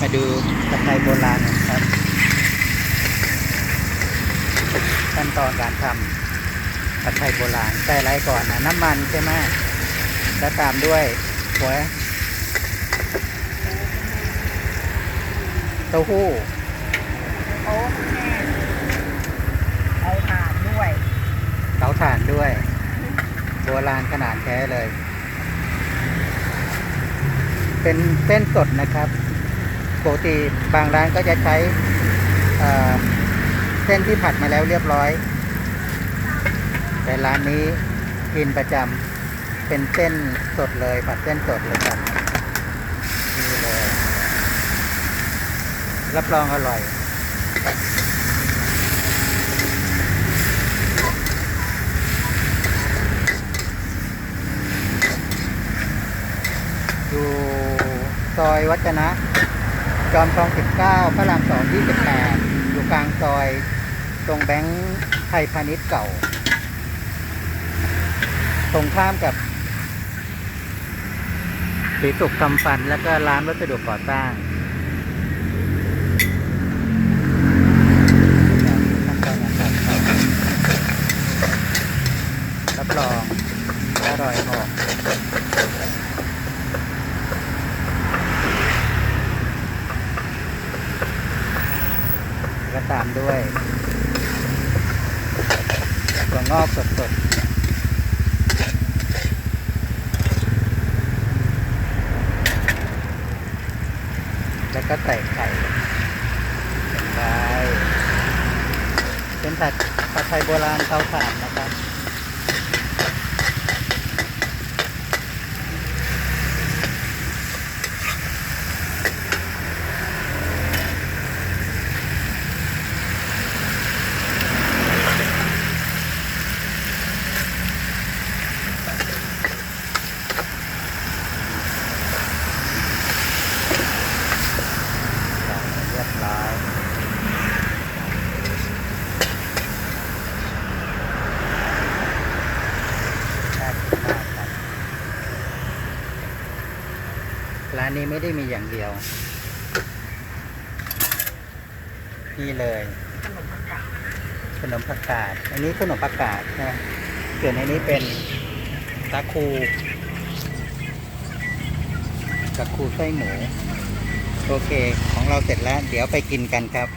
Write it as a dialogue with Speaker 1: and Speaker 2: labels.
Speaker 1: มาดูผัดไทยโบราณกันครับขั้นตอนการทำผัดไทยโบราณใส่อะไรก่อนนะน้ำมันใช่ไหมแล้วตามด้วยหัวเต้าหู้
Speaker 2: โอ้แม่เอาถ่านด้วย
Speaker 1: เตาถ่านด้วย โบราณขนาดแท้เลย เป็นเส้นสดนะครับ ปกติบางร้านก็จะใช้เส้นที่ผัดมาแล้วเรียบร้อย แต่ร้านนี้กินประจำเป็นเส้นสดเลยผัดเส้นสดเลยครับนี่เลยรับรองอร่อยอยู่ซอยวัฒนะ จอมทอง 19 พระราม2 28 อยู่กลางซอย ตรงแบงค์ไทยพาณิชย์เก่า ตรงข้ามกับสีสุขทำฟัน แล้วก็ร้านวัสดุก่อสร้างรับรองอร่อยหอม ตามด้วยตัวงอกสดๆแล้วก็ใส่ไข่ลงไปเป็นผัดผัดไทยโบราณเตาถ่านนะครับ เรียบร้อยน่ากินมากครับ ร้านนี้ไม่ได้มีอย่างเดียว นี่เลย
Speaker 2: ขนมผักกาด
Speaker 1: ขนมผักาด อันนี้ขนมผักกาดนะส่วนอันนี้เป็นตะคูตะคูไส้หมู โอเค ของเราเสร็จแล้ว เดี๋ยวไปกินกันครับ